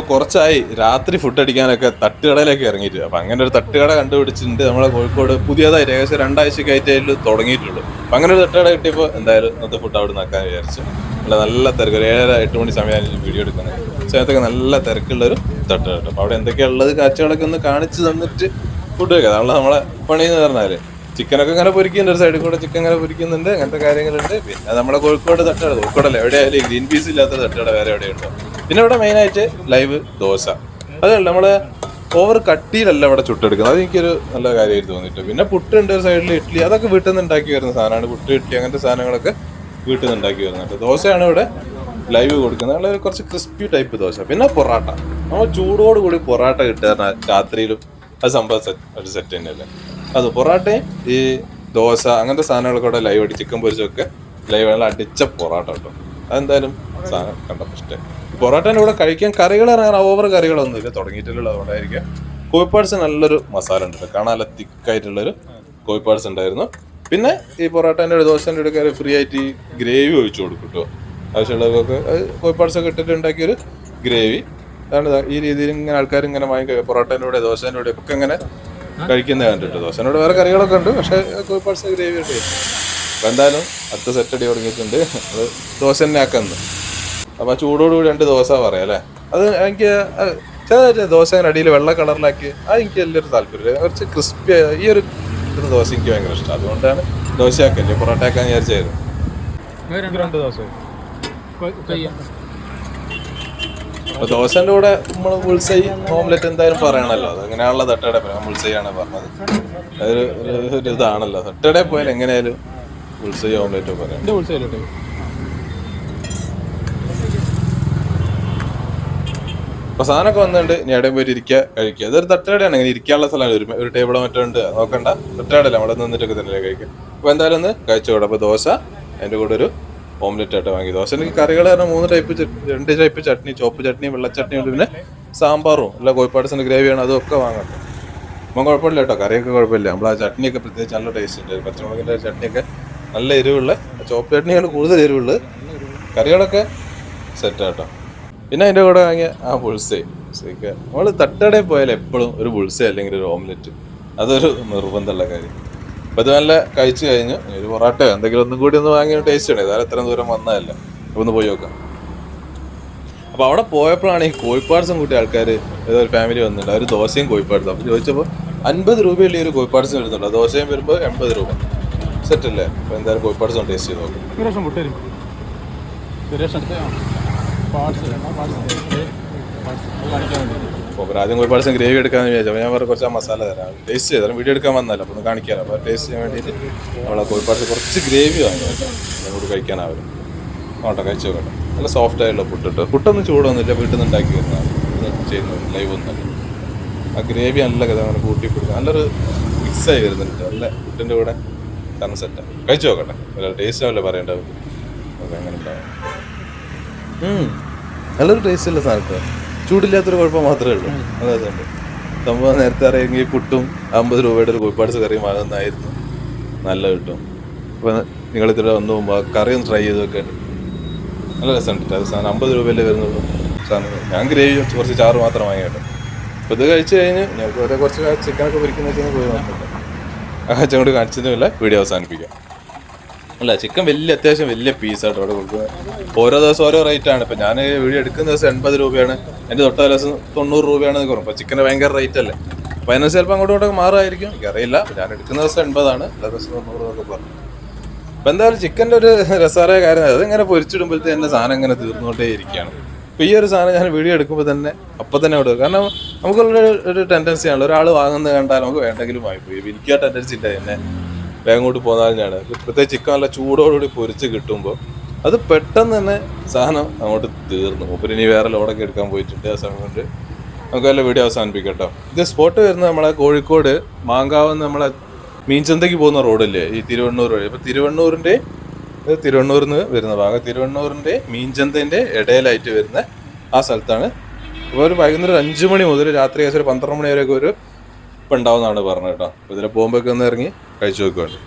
ഇപ്പൊ കുറച്ചായി. രാത്രി ഫുഡ് അടിക്കാനൊക്കെ തട്ടുകടയിലേക്ക് ഇറങ്ങിയിട്ട് അപ്പൊ അങ്ങനെ ഒരു തട്ടുകട കണ്ടുപിടിച്ചിട്ടുണ്ട്. നമ്മളെ കോഴിക്കോട് പുതിയതായി ഏകദേശം അതിൽ തുടങ്ങിയിട്ടുള്ളൂ. അപ്പൊ അങ്ങനെ ഒരു തട്ടുകട കിട്ടിയപ്പോൾ എന്തായാലും ഇന്നത്തെ ഫുഡ് അവിടെ നിന്നാക്കാൻ വിചാരിച്ചു. നല്ല നല്ല തിരക്ക്. ഒരു ഏഴര എട്ട് മണി സമയമാണ് വീഡിയോ എടുക്കുന്നത്. സമയത്തൊക്കെ നല്ല തിരക്കുള്ളൊരു തട്ടുകട അപ്പൊ അവിടെ എന്തൊക്കെയാ ഉള്ളത് കാഴ്ചകളൊക്കെ ഒന്ന് കാണിച്ചു തന്നിട്ട് ഫുഡ് വെക്കുക അതാണ് നമ്മളെ പണി എന്ന് പറഞ്ഞാൽ. ചിക്കനൊക്കെ ഇങ്ങനെ പൊരിക്കുന്നുണ്ട്. ഒരു സൈഡിൽ കൂടെ ചിക്കൻ ഇങ്ങനെ പൊരിക്കുന്നുണ്ട്. അങ്ങനത്തെ കാര്യങ്ങളുണ്ട്. പിന്നെ നമ്മുടെ കോഴിക്കോട് തട്ടുകട. കോഴിക്കോടല്ല? എവിടെയായാലും ഗ്രീൻ പീസ് ഇല്ലാത്ത തട്ടുകട വേറെ എവിടെയുണ്ടോ? പിന്നെ ഇവിടെ മെയിനായിട്ട് ലൈവ് ദോശ. അതല്ല നമ്മൾ ഓവർ കട്ടിയിലല്ല ഇവിടെ ചുട്ടെടുക്കുന്നത്. അത് എനിക്കൊരു നല്ല കാര്യമായിട്ട് തോന്നിയിട്ട് പിന്നെ പുട്ട് ഉണ്ട് ഒരു സൈഡിൽ ഇഡ്ഡലി അതൊക്കെ വീട്ടിൽ നിന്ന് ഉണ്ടാക്കി വരുന്ന സാധനമാണ് പുട്ട് ഇഡ്ഡലി അങ്ങനത്തെ സാധനങ്ങളൊക്കെ വീട്ടിൽ നിന്ന് ഉണ്ടാക്കി വരുന്നുണ്ട്. ദോശയാണ് ഇവിടെ ലൈവ് കൊടുക്കുന്നത്. നല്ല കുറച്ച് ക്രിസ്പി ടൈപ്പ് ദോശ. പിന്നെ പൊറാട്ട. നമ്മൾ ചൂടോട് കൂടി പൊറാട്ട കിട്ടുക രാത്രിയിലും. അത് സംഭവം ഒരു സെറ്റ് തന്നെയല്ലേ? അത് പൊറാട്ടയും ഈ ദോശ അങ്ങനത്തെ സാധനങ്ങളൊക്കെ ഇവിടെ ലൈവ് അടി ചിക്കൻ പൊരിച്ചൊക്കെ ലൈവ് അടിച്ച പൊറാട്ട കേട്ടോ. അതെന്തായാലും സാധനം കണ്ടപ്പോൾ ഇഷ്ടം പൊറോട്ടേന്റെ കൂടെ കഴിക്കാൻ കറികൾ ഇറങ്ങാൻ ഓവർ കറികളൊന്നും ഇല്ല. തുടങ്ങിയിട്ടുള്ളത് അതുകൊണ്ടായിരിക്കാം. കോഴിപ്പാട്സ് നല്ലൊരു മസാല ഉണ്ട്. കാണാൻ നല്ല തിക്കായിട്ടുള്ളൊരു കോഴിപ്പാട്സ് ഉണ്ടായിരുന്നു. പിന്നെ ഈ പൊറോട്ടേന്റെ ഒരു ദോശേന്റെ ഒരു കറി ഫ്രീ ആയിട്ട് ഈ ഗ്രേവി ഒഴിച്ചു കൊടുക്കും കേട്ടോ ആവശ്യമുള്ളവർക്കൊക്കെ അത് കോഴിപ്പാട്സ് ഒക്കെ ഇട്ടിട്ട് ഉണ്ടാക്കിയൊരു ഗ്രേവി അതാണ് ഈ രീതിയിൽ ഇങ്ങനെ ആൾക്കാർ ഇങ്ങനെ വാങ്ങി പൊറോട്ടേന്റെ കൂടെ ദോശേന്റെ കൂടെ ഒക്കെ ഇങ്ങനെ കഴിക്കുന്നത് കണ്ടിട്ട്. ദോശേന്റെ കൂടെ വേറെ കറികളൊക്കെ ഉണ്ട്. പക്ഷേ കോഴിപ്പാട്സ് ഗ്രേവി ഉണ്ട് അപ്പം എന്തായാലും അടുത്ത സെറ്റ് തുടങ്ങിയിട്ടുണ്ട്. അത് ദോശ തന്നെ ആക്കുന്നത് അപ്പൊ ആ ചൂടോടുകൂടി രണ്ട് ദോശ പറയാം അല്ലേ? അത് എനിക്ക് ചെറിയ ദോശ അടിയിൽ വെള്ള കളറിലാക്കി അത് എനിക്ക് വലിയൊരു താല്പര്യം കുറച്ച് ക്രിസ്പി ഈ ഒരു ദോശ എനിക്ക് ഭയങ്കര ഇഷ്ടം അതുകൊണ്ടാണ് ദോശയാക്കല്ലേ പൊറോട്ട ആക്കാൻ വിചാരിച്ചായിരുന്നു രണ്ട് ദോശ. ദോശന്റെ കൂടെ നമ്മൾ മുൾസൈ ഓംലെറ്റ് എന്തായാലും പറയണല്ലോ. അത് അങ്ങനെയാണല്ലോ തട്ടയുടെ പേര് മുൾസൈയാണ് പറഞ്ഞത്. അതൊരു ഒരു- ഒരു ഇതാണല്ലോ. തട്ടയുടെ പോയാൽ എങ്ങനെയായാലും മുൾസൈ ഓംലെറ്റ് പറയാം അപ്പൊ സാധനമൊക്കെ വന്നിട്ട് ഇനി എവിടെയും പോയിട്ട് ഇരിക്കുക കഴിക്കുക. ഇതൊരു തട്ടുകടയാണ്. ഇങ്ങനെ ഇരിക്കാനുള്ള സ്ഥലമാണ്. ഒരു ഒരു ടേബിളോ മറ്റോ ഉണ്ട്. നോക്കണ്ട. തട്ടുകടല്ല അവിടെ നിന്നിട്ടൊക്കെ തന്നെ കഴിക്കുക. അപ്പൊ എന്തായാലും ഒന്ന് കഴിച്ചോട്ടെ അപ്പൊ ദോശ അതിന്റെ കൂടെ ഒരു ഓംലെറ്റ് ആയിട്ട് വാങ്ങി. ദോശ എനിക്ക് കറികൾ പറഞ്ഞാൽ മൂന്ന് ടൈപ്പ് രണ്ട് ടൈപ്പ് ചട്നി ചോപ്പ് ചട്നി വെള്ളച്ചട്നി ഉണ്ട്. പിന്നെ സാമ്പാറും അല്ല കോഴിപ്പാടസിന്റെ ഗ്രേവിയാണ്. അതൊക്കെ വാങ്ങട്ടെ അപ്പം കുഴപ്പമില്ല കേട്ടോ. കറിയൊക്കെ കുഴപ്പമില്ല. നമ്മൾ ആ ചട്നിയൊക്കെ പ്രത്യേകിച്ച് നല്ല ടേസ്റ്റ് ഉണ്ട്. പച്ചമുളകിന്റെ ചട്നിയൊക്കെ നല്ല എരിവുള്ള ചോപ്പ് ചട്നിയാണ് കൂടുതൽ എരിവുള്ളത്. കറികളൊക്കെ സെറ്റ് കേട്ടോ. പിന്നെ അതിന്റെ കൂടെ വാങ്ങിയ ആ ബുൾസേ ബുൾസേക്ക് നമ്മൾ തട്ടടയിൽ പോയാൽ എപ്പോഴും ഒരു ബുൾസേ അല്ലെങ്കിൽ ഒരു ഓംലെറ്റ് അതൊരു നിർബന്ധമുള്ള കാര്യം. അപ്പോൾ ഇത് നല്ല കഴിച്ചു കഴിഞ്ഞു. ഒരു പൊറാട്ടയോ എന്തെങ്കിലും ഒന്നും കൂടി ഒന്ന് വാങ്ങിയ ടേസ്റ്റ് ഉണ്ട് ഏതായാലും ഇത്രയും ദൂരം വന്നതല്ല. അപ്പോൾ ഒന്ന് പോയി നോക്കാം. അപ്പോൾ അവിടെ പോയപ്പോഴാണ് ഈ കോഴിപ്പാട്സും കൂട്ടി ആൾക്കാർ ഏതൊരു ഫാമിലി വന്നിട്ടുണ്ട്. അവർ ദോശയും കോഴിപ്പാട്സും അപ്പോൾ ചോദിച്ചപ്പോൾ അൻപത് രൂപയുള്ള ഈ ഒരു കോഴിപ്പാട്സും വരുന്നുണ്ട് ദോശയും വരുമ്പോൾ എൺപത് രൂപ. സെറ്റ് അല്ലേ? അപ്പോൾ എന്തായാലും കോഴിപ്പാട്സും ടേസ്റ്റ് ചെയ്ത് നോക്കാം. അപ്പോൾ ആദ്യം പാർസം ഗ്രേവി എടുക്കാമെന്ന് വിചാരിച്ചു. അപ്പോൾ ഞാൻ വേറെ കുറച്ച് മസാല തരാം. ടേസ്റ്റ് ചെയ്തു വീഡിയോ എടുക്കാൻ വന്നല്ലോ അപ്പോൾ ഒന്ന് കാണിക്കാമല്ലോ അപ്പോൾ ടേസ്റ്റ് ചെയ്യാൻ വേണ്ടിയിട്ട് നമ്മളെ കോഴിപ്പാട്സ് കുറച്ച് ഗ്രേവി വാങ്ങി അങ്ങോട്ട് കഴിക്കാനാവില്ല നോട്ടെ കഴിച്ചു നോക്കട്ടെ. നല്ല സോഫ്റ്റ് ആയിട്ടുള്ള പുട്ടിട്ട് പുട്ടൊന്നും ചൂടൊന്നുമില്ല. വീട്ടിൽ നിന്ന് ഉണ്ടാക്കി വരുന്നതാണ്. ഇത് ചെയ്യുന്നത് ലൈവ് ഒന്നല്ല ആ ഗ്രേവി നല്ല കഥ അങ്ങനെ കൂട്ടി പിടിക്കും നല്ലൊരു മിക്സായി വരുന്നുണ്ട്. നല്ല പുട്ടിന്റെ കൂടെ കാരണം സെറ്റാണ് കഴിച്ചു നോക്കട്ടെ. നല്ല ടേസ്റ്റ് ആവില്ല പറയേണ്ടത്. അത് അങ്ങനെ ഉണ്ടാവും. നല്ലൊരു ടേസ്റ്റ് ഉള്ള സാധനം ചൂടില്ലാത്തൊരു കുഴപ്പം മാത്രമേ ഉള്ളൂ. അതെ അതുണ്ട് സംഭവം നേരത്തെ അറിയെങ്കിൽ പുട്ടും അമ്പത് രൂപയുടെ ഒരു കോഴിപ്പാട്സ് കറിയും വാങ്ങുന്നതായിരുന്നു നല്ല കിട്ടും. അപ്പോൾ നിങ്ങൾ ഇത്ര വന്നു പോകുമ്പോൾ കറി ഒന്ന് ട്രൈ ചെയ്ത് നോക്കാൻ നല്ല രസമുണ്ട് അത് സാധനം അമ്പത് രൂപയല്ലേ വരുന്നുള്ളൂ സാധനം ഞാൻ ഗ്രേവി കുറച്ച് ചാറ് മാത്രം വാങ്ങിയിട്ട് അപ്പോൾ ഇത് കഴിച്ച് കഴിഞ്ഞ് ഞങ്ങൾക്ക് കുറച്ച് ചിക്കനൊക്കെ പൊരിക്കുന്നൊക്കെ പോയി നോക്കട്ടെ. ആ കൊണ്ട് കാണിച്ചതുമില്ല. വീഡിയോ അവസാനിപ്പിക്കാം. അല്ല ചിക്കൻ വലിയ അത്യാവശ്യം വലിയ പീസ് പീസായിട്ട് അവിടെ കൊടുക്കുന്നത്. ഓരോ ദിവസം ഓരോ റേറ്റ് ആണ്. ഇപ്പം ഞാൻ വീഡിയോ എടുക്കുന്ന ദിവസം എൺപത് രൂപയാണ്. എന്റെ തൊട്ട ദിവസം തൊണ്ണൂറ് രൂപയാണ് കുറവ് അപ്പോൾ ചിക്കന് ഭയങ്കര റേറ്റ് അല്ലേ? അപ്പോൾ അതിനനുസരിച്ച് ചിലപ്പോൾ അങ്ങോട്ടും മാറായിരിക്കും. എനിക്കറിയില്ല ഞാൻ എടുക്കുന്ന ദിവസം എൺപതാണ്. എല്ലാ ദിവസം തൊണ്ണൂറ് എന്നൊക്കെ പറഞ്ഞു. അപ്പം എന്തായാലും ചിക്കന്റെ ഒരു രസകരമായ കാര്യം അതിങ്ങനെ പൊരിച്ചിടുമ്പോഴത്തെ എന്റെ സാധനം ഇങ്ങനെ തീർന്നുകൊണ്ടേ ഇരിക്കുകയാണ്. അപ്പോൾ ഈ ഒരു സാധനം ഞാൻ വീഡിയോ എടുക്കുമ്പോൾ തന്നെ അപ്പം തന്നെ അവിടെ കാരണം നമുക്കുള്ള ഒരു ടെൻഡൻസി ആണല്ലോ. ഒരാൾ വാങ്ങുന്നത് കണ്ടാൽ നമുക്ക് വേണ്ടെങ്കിലും വാങ്ങിപ്പോയി. എനിക്ക് ആ ടെൻഡൻസി ഇല്ല എന്നെ. വേഗം കൊണ്ട് പോന്നാലാണ് പ്രത്യേകിച്ച് ചിക്കൻ നല്ല ചൂടോടുകൂടി പൊരിച്ച് കിട്ടുമ്പോൾ അത് പെട്ടെന്ന് തന്നെ സാധനം അങ്ങോട്ട് തീർന്നു. മൂപ്പര് ഇനി വേറെ ലോഡൊക്കെ എടുക്കാൻ പോയിട്ടുണ്ട് ആ സമയം കൊണ്ട്. നമുക്ക് വല്ല വീഡിയോ അവസാനിപ്പിക്കട്ടോ. കേട്ടോ ഇത് സ്പോട്ട് വരുന്നത് നമ്മളെ കോഴിക്കോട് മാങ്കാവ് നമ്മളെ മീൻചന്തയ്ക്ക് പോകുന്ന റോഡല്ലേ ഈ തിരുവണ്ണൂർ വഴി. അപ്പോൾ തിരുവണ്ണൂരിന്റെ ഇത് തിരുവണ്ണൂരിൽ നിന്ന് വരുന്ന ഭാഗം. തിരുവണ്ണൂരിന്റെ മീൻചന്തേന്റെ ഇടയിലായിട്ട് വരുന്ന ആ സ്ഥലത്താണ്. അപ്പോൾ ഒരു വൈകുന്നേരം അഞ്ച് മണി മുതൽ രാത്രി ഏകദേശം ഒരു പന്ത്രണ്ട് മണി വരെയൊക്കെ ഒരു ഇപ്പം ഉണ്ടാവുമെന്നാണ് പറഞ്ഞത് കേട്ടോ. ഇതിൽ പോകുമ്പോഴൊക്കെ ഒന്ന് ഇറങ്ങി കഴിച്ചു നോക്കുന്നുണ്ട്